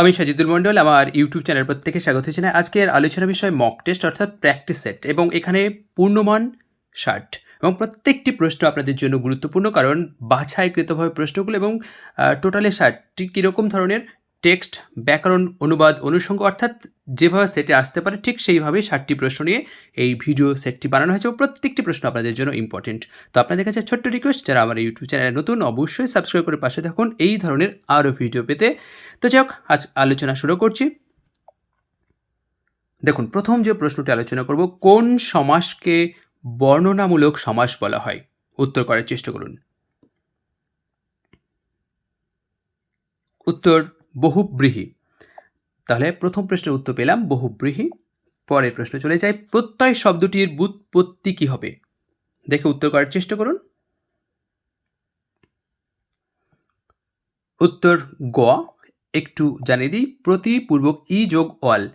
আমি সাজিদুল মণ্ডল, আমার YouTube channel প্রত্যেকে স্বাগত জানাই। আজকের আলোচনা বিষয় মক টেস্ট অর্থাৎ প্র্যাকটিস সেট এবং এখানে পূর্ণমান শার্ট এবং প্রত্যেকটি প্রশ্ন আপনাদের জন্য গুরুত্বপূর্ণ, কারণ বাছাইকৃতভাবে প্রশ্নগুলো এবং টোটালে শার্টটি কীরকম ধরনের টেক্সট, ব্যাকরণ, অনুবাদ, অনুষঙ্গ অর্থাৎ যেভাবে সেটে আসতে পারে ঠিক সেইভাবেই ষাটটি প্রশ্ন নিয়ে এই ভিডিও সেটটি বানানো হয়েছে। প্রত্যেকটি প্রশ্ন আপনাদের জন্য ইম্পর্টেন্ট তো আপনাদের কাছে ছোট্ট রিকোয়েস্ট যারা আমার ইউটিউব চ্যানেলে নতুন, অবশ্যই সাবস্ক্রাইব করে পাশে থাকুন। এই ধরনের আরও ভিডিও পেতে। তো যাই আজ আলোচনা শুরু করছি। দেখুন, প্রথম যে প্রশ্নটি আলোচনা করব, কোন সমাসকে বর্ণনামূলক সমাস বলা হয়? উত্তর করার চেষ্টা করুন। উত্তর বহুব্রীহি। তাহলে প্রথম প্রশ্নের উত্তর পেলাম, বহুব্রীহি। পরের প্রশ্ন চলে যায় প্রত্যয় শব্দটির বুৎপত্তি কি হবে? দেখে উত্তর করার চেষ্টা করুন। উত্তর গ, একটু জানিয়ে দিই, প্রতিপূর্বক ই যোগ অল।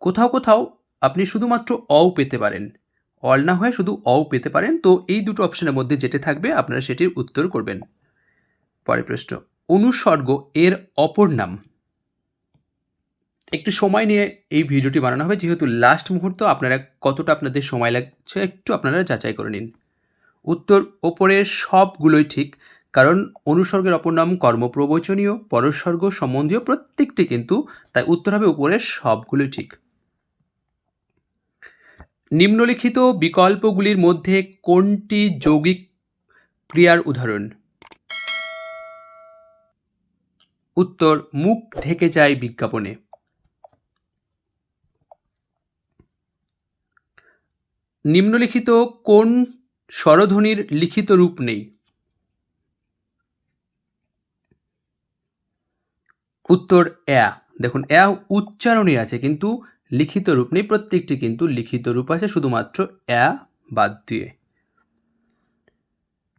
কোথাও কোথাও আপনি শুধুমাত্র অও পেতে পারেন। অল না হয়ে শুধু অও পেতে পারেন, তো এই দুটো অপশনের মধ্যে যেটা থাকবে আপনারা সেটির উত্তর করবেন। পরের প্রশ্ন, অনুসর্গ এর অপর নাম একটু সময় নিয়ে এই ভিডিওটি বানানো হবে। যেহেতু লাস্ট মুহূর্ত, আপনারা কতটা আপনাদের সময় লাগছে একটু আপনারা যাচাই করে নিন। উত্তর ওপরের সবগুলোই ঠিক, কারণ অনুসর্গের অপর নাম কর্মপ্রবচনীয় পরস্বর্গ সম্বন্ধীয় প্রত্যেকটি কিন্তু, তাই উত্তর হবে উপরের সবগুলোই ঠিক। নিম্নলিখিত বিকল্পগুলির মধ্যে কোনটি যৌগিক ক্রিয়ার উদাহরণ? উত্তর, মুখ ঢেকে যায় বিজ্ঞাপনে। নিম্নলিখিত কোন স্বরধ্বনির লিখিত রূপ নেই? উত্তর অ্যা দেখুন অ্যা উচ্চারণে আছে, কিন্তু লিখিত রূপ নেই। প্রত্যেকটি কিন্তু লিখিত রূপ আছে, শুধুমাত্র অ্যা বাদ দিয়ে।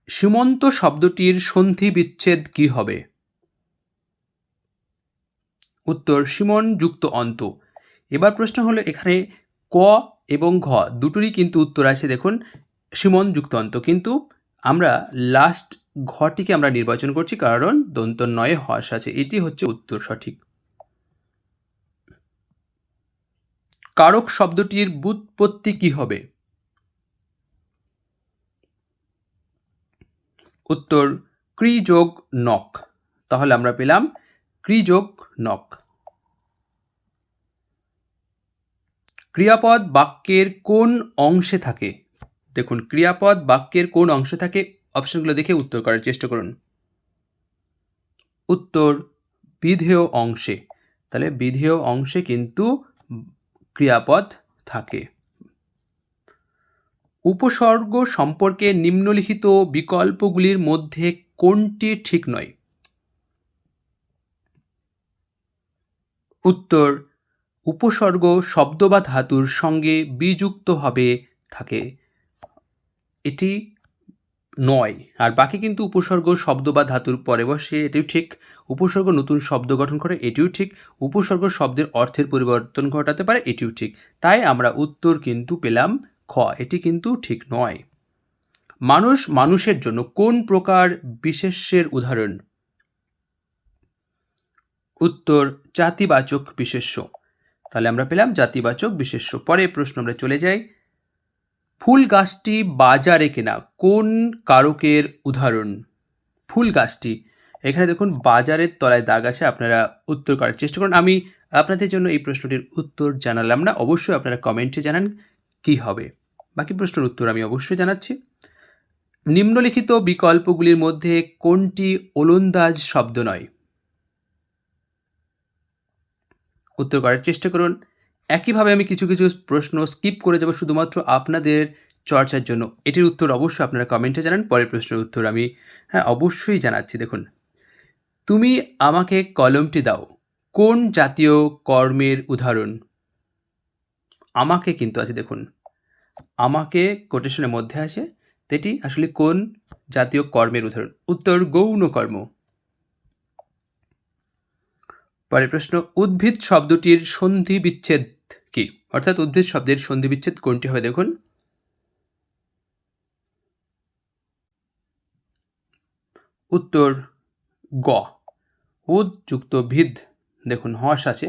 সীমন্ত শব্দটির সন্ধি বিচ্ছেদ কি হবে? উত্তর, সীমন যুক্ত অন্ত। এবার প্রশ্ন হলো, এখানে ক এবং ঘ, দুটোরই কিন্তু উত্তর আছে, দেখুন, সীমন যুক্ত অন্ত কিন্তু আমরা লাস্ট ঘটিকে আমরা নির্বাচন করছি, কারণ দন্ত নয়ে হস আছে। এটি হচ্ছে উত্তর সঠিক। কারক শব্দটির বুৎপত্তি কি হবে? উত্তর ক্রিযোগ নক তাহলে আমরা পেলাম ক্রিযোগ নক ক্রিয়াপদ বাক্যের কোন অংশে থাকে? দেখুন, ক্রিয়াপদ বাক্যের কোন অংশে থাকে? অপশনগুলো দেখে উত্তর করার চেষ্টা করুন। উত্তর, বিধেয় অংশে। তাহলে বিধেয় অংশে কিন্তু ক্রিয়াপদ থাকে। উপসর্গ সম্পর্কে নিম্নলিখিত বিকল্পগুলির মধ্যে কোনটি ঠিক নয়? উত্তর উপসর্গ, শব্দ বা ধাতুর সঙ্গে বিযুক্তভাবে থাকে। এটি নয়। আর বাকি কিন্তু উপসর্গ, শব্দ বা ধাতুর পরে বসে, এটিও ঠিক। উপসর্গ নতুন শব্দ গঠন করে, এটিও ঠিক। উপসর্গ শব্দের অর্থের পরিবর্তন ঘটাতে পারে, এটিও ঠিক। তাই আমরা উত্তর কিন্তু পেলাম খ। এটি কিন্তু ঠিক নয়। মানুষ মানুষের জন্য কোন প্রকার বিশেষ্যের উদাহরণ? উত্তর, জাতিবাচক বিশেষ্য। তাহলে আমরা পেলাম জাতিবাচক বিশেষ্য। পরে প্রশ্ন আমরা চলে যাই। ফুল গাছটি বাজারে কেনা? কোন কারকের উদাহরণ? ফুল গাছটি। এখানে দেখুন, বাজারের তলায় দাগ আছে, আপনারা উত্তর করার চেষ্টা করুন। আমি আপনাদের জন্য এই প্রশ্নটির উত্তর জানালাম না, অবশ্যই আপনারা কমেন্টে জানান কি হবে। বাকি প্রশ্নের উত্তর আমি অবশ্যই জানাচ্ছি। নিম্নলিখিত বিকল্পগুলির মধ্যে কোনটি ওলন্দাজ শব্দ নয়? উত্তর করার চেষ্টা করুন। একইভাবে আমি কিছু কিছু প্রশ্ন স্কিপ করে যাব শুধুমাত্র আপনাদের চর্চার জন্য। এটির উত্তর অবশ্যই আপনারা কমেন্টে জানান, পরের প্রশ্নের উত্তর আমি হ্যাঁ অবশ্যই জানাচ্ছি। দেখুন, তুমি আমাকে কলমটি দাও। কোন জাতীয় কর্মের উদাহরণ? আমাকে কিন্তু আছে, দেখুন, আমাকে কোটেশনের মধ্যে আছে। এটি আসলে কোন জাতীয় কর্মের উদাহরণ? উত্তর গৌণ কর্ম। পরের প্রশ্ন, উদ্ভিদ শব্দটির সন্ধি বিচ্ছেদ কি? অর্থাৎ উদ্ভিদ শব্দের সন্ধি বিচ্ছেদ কোনটি হবে দেখুন। উত্তর, গ। উদ যুক্ত ভিদ, দেখুন, হস আছে।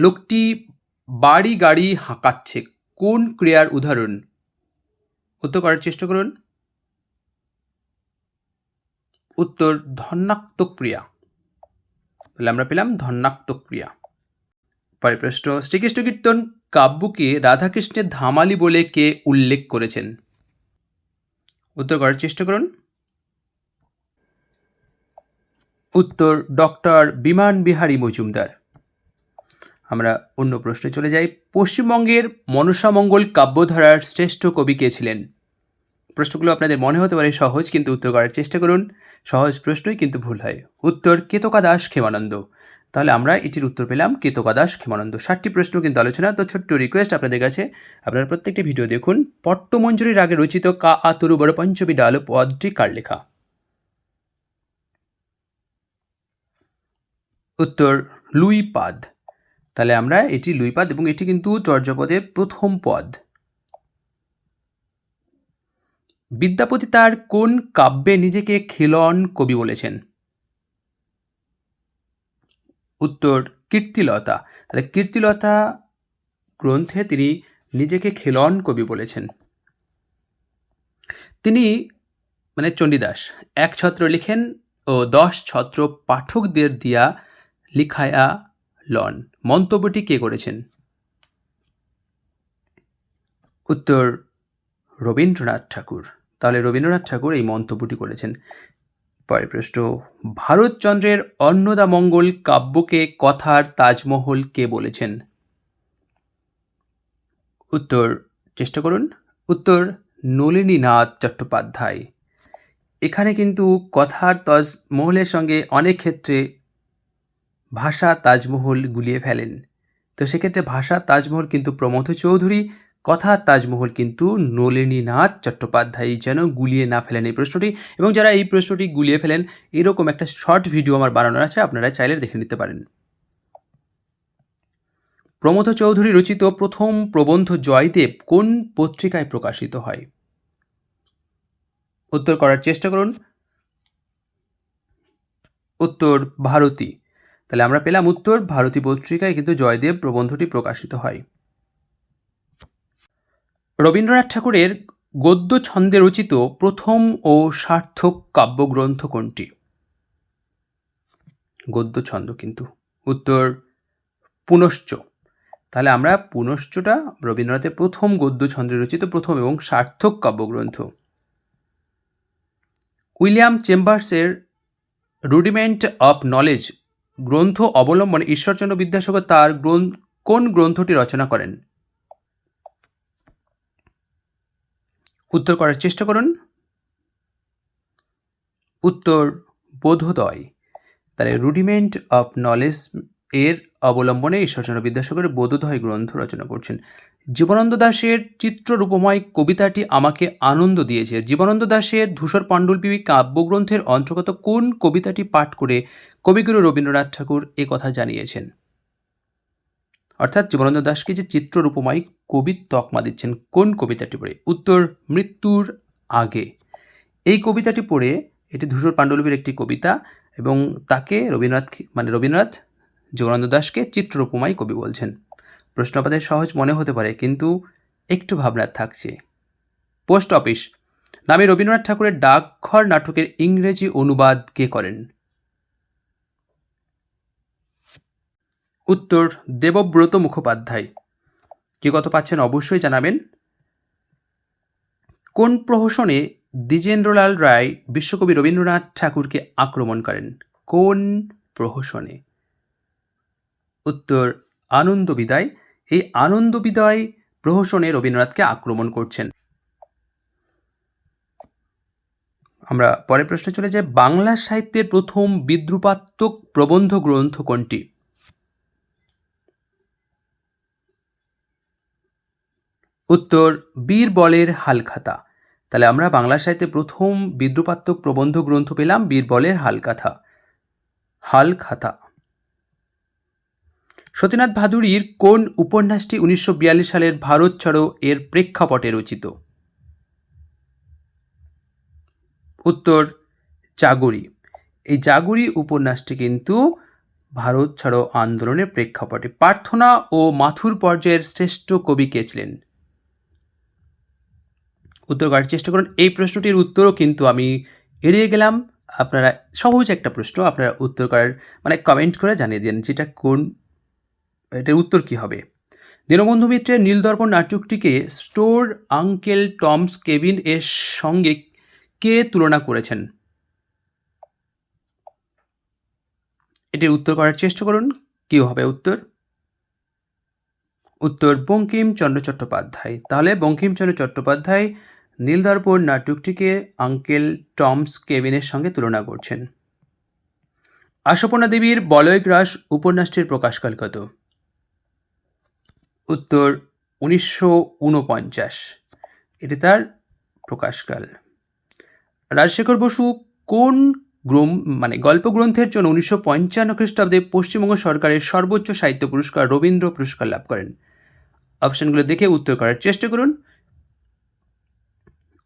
লোকটি বাড়ি গাড়ি হাঁকাচ্ছে, কোন ক্রিয়ার উদাহরণ? উত্তর করার চেষ্টা করুন। উত্তর ধন্যাত্মক ক্রিয়া। তাহলে আমরা পেলাম ধন্যাত্মক ক্রিয়া পরের প্রশ্ন, শ্রীকৃষ্ণ কীর্তন কাব্যকে রাধাকৃষ্ণের ধামালি বলে কে উল্লেখ করেছেন? উত্তর করার চেষ্টা করুন। উত্তর, ডক্টর বিমান বিহারী মজুমদার। আমরা অন্য প্রশ্নে চলে যাই। পশ্চিমবঙ্গের মনসামঙ্গল কাব্যধারার শ্রেষ্ঠ কবি কে ছিলেন? প্রশ্নগুলো আপনাদের মনে হতে পারে সহজ, কিন্তু উত্তর করার চেষ্টা করুন। সহজ প্রশ্নই কিন্তু ভুল হয়। উত্তর, কেতকা দাস ক্ষেমানন্দ। তাহলে আমরা এটির উত্তর পেলাম, কেতকা দাস ক্ষেমানন্দ। ষাটটি প্রশ্ন কিন্তু আলোচনা, তো ছোট্ট রিকোয়েস্ট আপনাদের কাছে। আপনারা প্রত্যেকটি ভিডিও দেখুন। পট্টমঞ্জুরির আগে রচিত কা আতুরু বড় পঞ্চবী ডাল পদটি কার লেখা? উত্তর লুই পাদ তাহলে আমরা এটি লুইপাদ এবং এটি কিন্তু চর্যাপদের প্রথম পদ। বিদ্যাপতি তার কোন কাব্যে নিজেকে খিলন কবি বলেছেন? উত্তর, কীর্তিলতা। তাহলে কীর্তিলতা গ্রন্থে তিনি নিজেকে খেলন কবি বলেছেন। তিনি মানে চণ্ডীদাস, এক ছত্র লিখেন ও দশ ছত্র পাঠকদের দিয়া লিখায়া লন। মন্তব্যটি কে করেছেন? উত্তর, রবীন্দ্রনাথ ঠাকুর। তাহলে রবীন্দ্রনাথ ঠাকুর এই মন্তব্যটি করেছেন। পরের প্রশ্ন, ভারতচন্দ্রের অন্নদামঙ্গল কাব্যকে, কথার তাজমহল কে বলেছেন? উত্তর, চেষ্টা করুন। উত্তর, নলিনীনাথ চট্টোপাধ্যায়। এখানে কিন্তু কথার তাজমহলের সঙ্গে অনেক ক্ষেত্রে ভাষা তাজমহল গুলিয়ে ফেলেন। তো সেক্ষেত্রে ভাষা তাজমহল কিন্তু প্রমথ চৌধুরী কথা তাজমহল কিন্তু নলিনীনাথ চট্টোপাধ্যায় যেন গুলিয়ে না ফেলেন এই প্রশ্নটি। এবং যারা এই প্রশ্নটি গুলিয়ে ফেলেন, এরকম একটা শর্ট ভিডিও আমার বানানোর আছে, আপনারা চাইলে দেখে নিতে পারেন। প্রমথ চৌধুরী রচিত প্রথম প্রবন্ধ জয়দেব কোন পত্রিকায় প্রকাশিত হয়? উত্তর করার চেষ্টা করুন। উত্তর, ভারতী। তাহলে আমরা পেলাম উত্তর, ভারতী পত্রিকায় কিন্তু জয়দেব প্রবন্ধটি প্রকাশিত হয়। রবীন্দ্রনাথ ঠাকুরের গদ্য ছন্দে রচিত প্রথম ও সার্থক কাব্যগ্রন্থ কোনটি? গদ্য ছন্দ কিন্তু। উত্তর, পুনশ্চ। তাহলে আমরা পুনশ্চটা রবীন্দ্রনাথের প্রথম গদ্য ছন্দে রচিত প্রথম এবং সার্থক কাব্যগ্রন্থ। উইলিয়াম চেম্বার্সের রুডিমেন্ট অফ নলেজ গ্রন্থ অবলম্বনে ঈশ্বরচন্দ্র বিদ্যাসাগর তার কোন গ্রন্থটি রচনা করেন? উত্তর করার চেষ্টা করুন। উত্তর বোধোদয়। তাহলে রুডিমেন্ট অফ নলেজ এর অবলম্বনে ঈশ্বরচন্দ্র বিদ্যাসাগরের বোধোদয় গ্রন্থ রচনা করছেন। জীবনানন্দ দাশের চিত্ররূপময় কবিতাটি আমাকে আনন্দ দিয়েছে। জীবনানন্দ দাশের ধূসর পাণ্ডুলিপি কাব্যগ্রন্থের অন্তর্গত কোন কবিতাটি পাঠ করে কবিগুরু রবীন্দ্রনাথ ঠাকুর কথা জানিয়েছেন? অর্থাৎ জীবনানন্দ দাসকে যে চিত্ররূপময় কবির তকমা দিচ্ছেন, কোন কবিতাটি পড়ে? উত্তর, মৃত্যুর আগে। এই কবিতাটি পড়ে এটি ধূসর পাণ্ডুলিপির একটি কবিতা এবং তাকে রবীন্দ্রনাথ মানে রবীন্দ্রনাথ জীবনানন্দ দাসকে চিত্ররূপময় কবি বলছেন। প্রশ্ন আপনাদের সহজ মনে হতে পারে, কিন্তু একটু ভাবনার থাকছে। Post office. নামে রবীন্দ্রনাথ ঠাকুরের ডাকঘর নাটকের ইংরেজি অনুবাদ কে করেন? উত্তর দেবব্রত মুখোপাধ্যায়। কে কত পাচ্ছেন অবশ্যই জানাবেন। কোন প্রহসনে দ্বিজেন্দ্রলাল রায় বিশ্বকবি রবীন্দ্রনাথ ঠাকুরকে আক্রমণ করেন? কোন প্রহসনে? উত্তর, আনন্দ বিদায়। এই আনন্দ বিদায় প্রহসনে রবীন্দ্রনাথকে আক্রমণ করছেন। আমরা পরের প্রশ্নে চলে যাই। বাংলা সাহিত্যের প্রথম বিদ্রুপাত্মক প্রবন্ধ গ্রন্থ কোনটি? উত্তর বীরবলের হালখাতা তাহলে আমরা বাংলা সাহিত্যে প্রথম বিদ্রুপাত্মক প্রবন্ধ গ্রন্থ পেলাম বীরবলের হালকাথা হালখাতা সতীনাথ ভাদুরীর কোন উপন্যাসটি উনিশশো বিয়াল্লিশ সালের ভারত ছাড়ো এর প্রেক্ষাপটে রচিত? উত্তর চাগরি এই জাগুরি উপন্যাসটি কিন্তু ভারত ছাড়ো আন্দোলনের প্রেক্ষাপটে। প্রার্থনা ও মাথুর পর্যায়ের শ্রেষ্ঠ কবি কে ছিলেন? উত্তর করার চেষ্টা করুন। এই প্রশ্নটির উত্তরও কিন্তু আমি এড়িয়ে গেলাম। আপনারা সহজ একটা প্রশ্ন, আপনারা উত্তর করার মানে কমেন্ট করে জানিয়ে দিন যেটা কোন, এটার উত্তর কি হবে। দীনবন্ধু মিত্রের নীলদর্পণ নাটকটিকে স্টোর আঙ্কেল টমস কেবিন এর সঙ্গে কে তুলনা করেছেন? এটির উত্তর করার চেষ্টা করুন। কি হবে উত্তর? উত্তর বঙ্কিমচন্দ্র চট্টোপাধ্যায়। তাহলে বঙ্কিমচন্দ্র চট্টোপাধ্যায় নীলদর্পণ নাটকটিকে আঙ্কেল টমস কেবিনের সঙ্গে তুলনা করছেন। আশপনা দেবীর বলয়গ্রাস উপন্যাসটির প্রকাশকাল কত উত্তর উনিশশো উনপঞ্চাশ এটি তার প্রকাশকাল রাজশেখর বসু কোন গ্রম মানে গল্প গ্রন্থের জন্য উনিশশো পঞ্চান্ন খ্রিস্টাব্দে পশ্চিমবঙ্গ সরকারের সর্বোচ্চ সাহিত্য পুরস্কার রবীন্দ্র পুরস্কার লাভ করেন? অপশনগুলো দেখে উত্তর করার চেষ্টা করুন।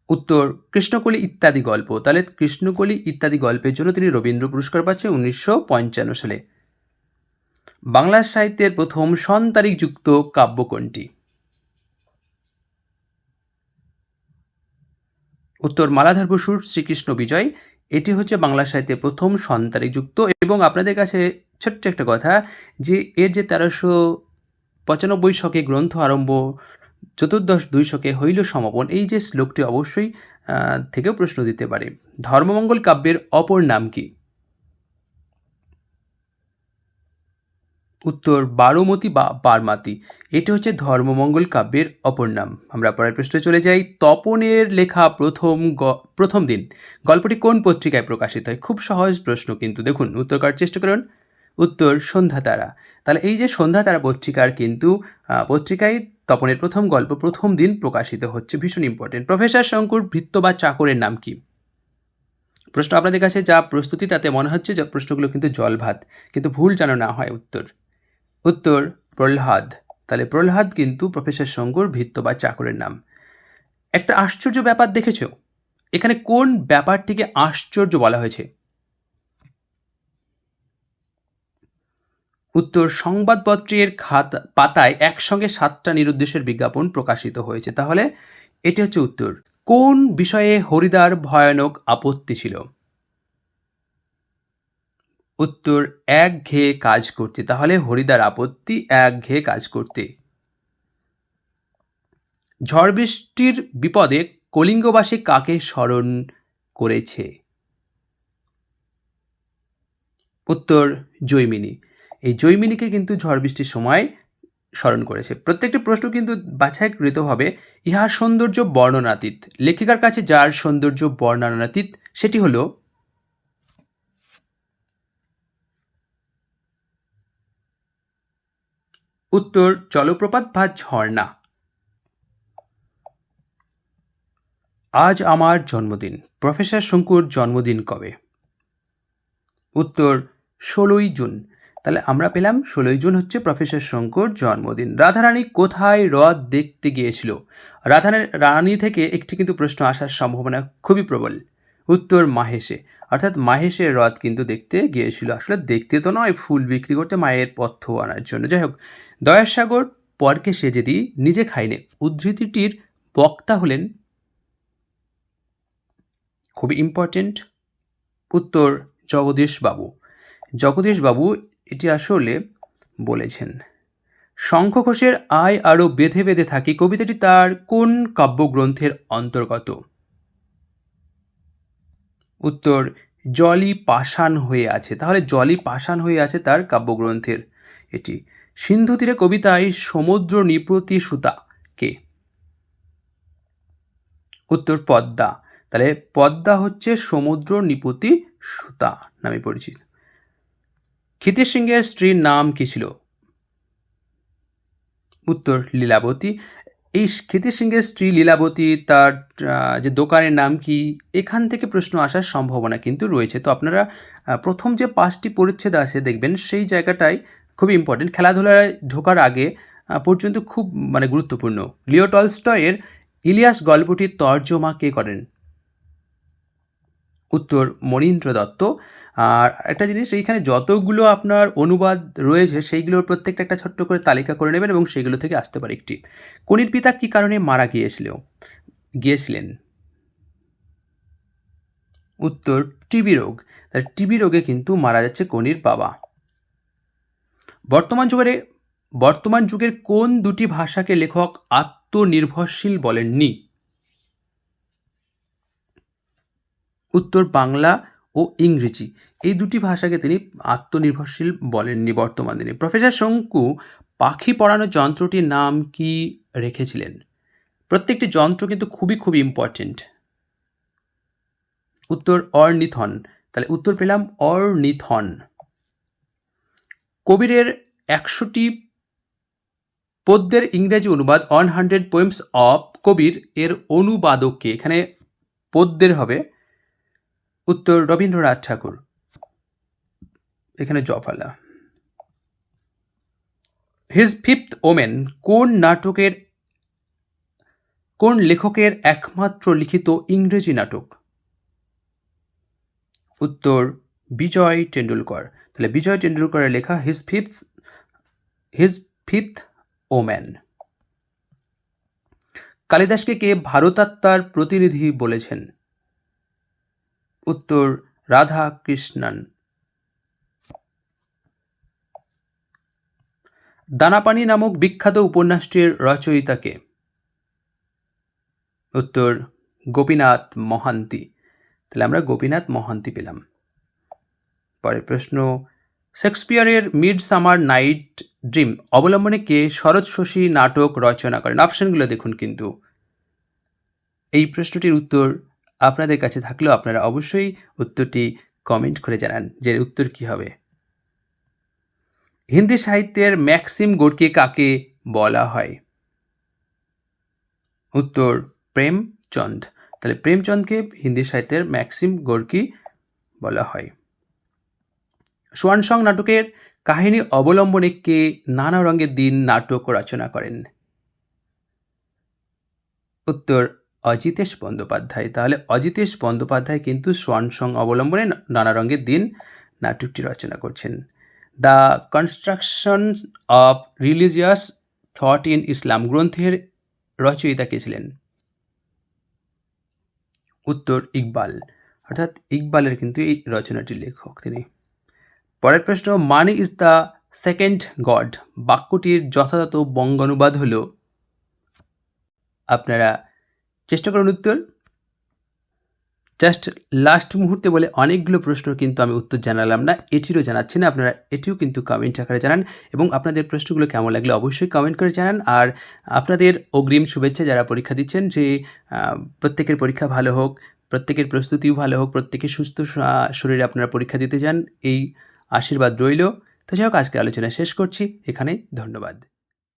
উত্তর, কৃষ্ণকলি ইত্যাদি গল্প। তাহলে কৃষ্ণকলি ইত্যাদি গল্পের জন্য তিনি রবীন্দ্র পুরস্কার পাচ্ছেন উনিশশো পঞ্চান্ন সালে। বাংলা সাহিত্যের প্রথম সন তারিখযুক্ত কাব্য কোনটি? উত্তর, মালাধার বসুর শ্রীকৃষ্ণ বিজয়। এটি হচ্ছে বাংলা সাহিত্যের প্রথম সন তারিখযুক্ত এবং আপনাদের কাছে ছোট্ট একটা কথা যে এর যে তেরোশো পঁচানব্বই শকে গ্রন্থ আরম্ভ চতুর্দশ দুই শকে হইল সমাপন। এই যে শ্লোকটি অবশ্যই থেকেও প্রশ্ন দিতে পারে। ধর্মমঙ্গল কাব্যের অপর নাম কি? উত্তর, বারোমতি বা বারমাতি। এটি হচ্ছে ধর্মমঙ্গল কাব্যের অপর নাম। আমরা পরের প্রশ্নে চলে যাই। তপনের লেখা প্রথম প্রথম দিন। গল্পটি কোন পত্রিকায় প্রকাশিত হয়? খুব সহজ প্রশ্ন কিন্তু। দেখুন, উত্তর করার চেষ্টা করুন? উত্তর সন্ধ্যা তারা তাহলে এই যে সন্ধ্যা তারা পত্রিকার কিন্তু পত্রিকায় তপনের প্রথম গল্প প্রথম দিন প্রকাশিত হচ্ছে। ভীষণ ইম্পর্টেন্ট প্রফেসর শঙ্কুর ভৃত্য বা চাকরের নাম কি? প্রশ্ন আপনাদের কাছে যা প্রস্তুতি, তাতে মনে হচ্ছে যে প্রশ্নগুলো কিন্তু জল ভাত কিন্তু ভুল যেন না হয় উত্তর। উত্তর, প্রহ্লাদ। তাহলে প্রহ্লাদ কিন্তু প্রফেসর শঙ্কুর ভৃত্য বা চাকরের নাম। একটা আশ্চর্য ব্যাপার দেখেছ? এখানে কোন ব্যাপারটিকে আশ্চর্য বলা হয়েছে? উত্তর সংবাদপত্রের খাতা পাতায় একসঙ্গে সাতটা নিরুদ্দেশের বিজ্ঞাপন প্রকাশিত হয়েছে। তাহলে এটি হচ্ছে উত্তর। কোন বিষয়ে হরিদার ভয়ানক আপত্তি ছিল? উত্তর, এক ঘেয়ে কাজ করতে। তাহলে হরিদার আপত্তি, এক ঘেয়ে কাজ করতে। ঝড় বৃষ্টির বিপদে কলিঙ্গবাসী কাকে স্মরণ করেছে? উত্তর, জৈমিনী। এই জৈমিনীকে কিন্তু ঝড় বৃষ্টির সময় স্মরণ করেছে। প্রত্যেকটি প্রশ্ন কিন্তু বাছাইকৃতভাবে ইহার সৌন্দর্য বর্ণনাতীত। লেখিকার কাছে যার সৌন্দর্য বর্ণনাতীত, সেটি হলো উত্তর, জলপ্রপাত বা ঝর্ণা। আজ আমার জন্মদিন। প্রফেসর শঙ্কুর জন্মদিন কবে? উত্তর, ষোলোই জুন। তাহলে আমরা পেলাম ষোলোই জুন হচ্ছে প্রফেসর শঙ্কর জন্মদিন। রাধারানী কোথায় হ্রদ দেখতে গিয়েছিল? রাধারানী, রানী থেকে একটি কিন্তু প্রশ্ন আসার সম্ভাবনা খুবই প্রবল। উত্তর মাহেশে। অর্থাৎ মাহেশের হ্রদ কিন্তু দেখতে গিয়েছিল। আসলে দেখতে তো নয়, ফুল বিক্রি করতে মায়ের পথ্য আনার জন্য। যাই হোক, দয়াসাগর পরকে সে যদি নিজে খাইনে উদ্ধৃতিটির বক্তা হলেন খুবই ইম্পর্টেন্ট উত্তর জগদীশবাবু। জগদীশবাবু এটি আসলে বলেছেন। শঙ্খ ঘোষের আয় আরও বেঁধে বেঁধে থাকি, কবিতাটি তার কোন কাব্যগ্রন্থের অন্তর্গত? উত্তর জলই পাষাণ হয়ে আছে। তাহলে জলই পাষাণ হয়ে আছে তার কাব্যগ্রন্থের এটি। সিন্ধু তীরে কবিতায় সমুদ্র নিপ্রতি সুতা, কে? উত্তর, পদ্মা। তাহলে পদ্মা হচ্ছে সমুদ্র নিপতি সুতা নামে পরিচিত। ক্ষিতিশ সিংহের স্ত্রীর নাম কী ছিল? উত্তর, লীলাবতী। এই ক্ষিতিশ সিংহের স্ত্রী লীলাবতী তার যে দোকানের নাম কি, এখান থেকে প্রশ্ন আসার সম্ভাবনা কিন্তু রয়েছে। তো আপনারা প্রথম যে পাঁচটি পরিচ্ছেদ আছে দেখবেন, সেই জায়গাটায় খুবই ইম্পর্টেন্ট খেলাধুলায় ঢোকার আগে পর্যন্ত খুব মানে গুরুত্বপূর্ণ। লিও টলস্টয়ের ইলিয়াস গল্পটির তর্জমা কে করেন? উত্তর, মনীন্দ্র দত্ত। আর একটা জিনিস, এইখানে যতগুলো আপনার অনুবাদ রয়েছে, সেইগুলোর প্রত্যেকটা একটা ছোট্ট করে তালিকা করে নেবেন এবং সেগুলো থেকে আসতে পারে একটি। কনির পিতা কী কারণে মারা গিয়েছিল গিয়েছিলেন? উত্তর, টিবি রোগ। তাহলে টিবি রোগে কিন্তু মারা যাচ্ছে কনির বাবা। বর্তমান যুগের বর্তমান যুগের কোন দুটি ভাষাকে লেখক আত্মনির্ভরশীল বলেননি? উত্তর, বাংলা ও ইংরেজি। এই দুটি ভাষাকে তিনি আত্মনির্ভরশীল বলেননি বর্তমান দিনে। প্রফেসর শঙ্কু পাখি পড়ানোর যন্ত্রটির নাম কি রেখেছিলেন? প্রত্যেকটি যন্ত্র কিন্তু খুবই খুবই ইম্পর্টেন্ট উত্তর অর্নিথন তাহলে উত্তর পেলাম অর্নিথন কবিরের একশোটি পদ্যের ইংরেজি অনুবাদ one hundred poems of Kabir এর অনুবাদককে এখানে পদ্যের হবে উত্তর রবীন্দ্রনাথ ঠাকুর। এখানে জফালা। হিজ ফিফথ ওমেন কোন নাটকের, কোন লেখকের একমাত্র লিখিত ইংরেজি নাটক? উত্তর, বিজয় টেন্ডুলকর। তাহলে বিজয় টেন্ডুলকরের লেখা his fifth his fifth woman কালিদাসকে কে ভারতাত্মার প্রতিনিধি বলেছেন? উত্তর, রাধা কৃষ্ণন। দানাপানি নামক বিখ্যাত উপন্যাসটির রচয়িতাকে। উত্তর, গোপীনাথ মহান্তি। তাহলে আমরা গোপীনাথ মহান্তি পেলাম। পরের প্রশ্ন, শেক্সপিয়ারের মিড সামার নাইট ড্রিম অবলম্বনে কে শরৎ শশী নাটক রচনা করেন? অপশানগুলো দেখুন কিন্তু। এই প্রশ্নটির উত্তর আপনাদের কাছে থাকলেও আপনারা অবশ্যই উত্তরটি কমেন্ট করে জানান যে উত্তর কি হবে। হিন্দি সাহিত্যের ম্যাক্সিম গোর্কে কাকে বলা হয়? উত্তর, প্রেমচন্দ। তাহলে প্রেমচন্দকে হিন্দি সাহিত্যের ম্যাক্সিম গোর্কি বলা হয়। সোয়ানসং নাটকের কাহিনী অবলম্বনে কে নানা রঙের দিন নাটক রচনা করেন। উত্তর অজিতেশ বন্দ্যোপাধ্যায়। তাহলে অজিতেশ বন্দ্যোপাধ্যায় কিন্তু সোয়ানসং অবলম্বনে নানা রঙের দিন নাটকটি রচনা করছেন। The construction of religious thought in Islam গ্রন্থের রচয়িতা কে ছিলেন? উত্তর ইকবাল। অর্থাৎ ইকবালের কিন্তু এই রচনাটির লেখক তিনি। পরের প্রশ্ন, money is the second god? বাক্যটির যথাযথ বঙ্গানুবাদ হল, আপনারা চেষ্টা করুন উত্তর। জাস্ট লাস্ট মুহূর্তে বলে অনেকগুলো প্রশ্ন কিন্তু আমি উত্তর জানালাম না, এটিরও জানাচ্ছি না আপনারা, এটিও কিন্তু কমেন্ট আকারে জানান এবং আপনাদের প্রশ্নগুলো কেমন লাগলে অবশ্যই কমেন্ট করে জানান। আর আপনাদের অগ্রিম শুভেচ্ছা যারা পরীক্ষা দিচ্ছেন যে প্রত্যেকের পরীক্ষা ভালো হোক, প্রত্যেকের প্রস্তুতিও ভালো হোক, প্রত্যেকের সুস্থ শরীরে আপনারা পরীক্ষা দিতে যান এই আশীর্বাদ রইল। তো যাই হোক আজকে আলোচনা শেষ করছি। এখানে ধন্যবাদ।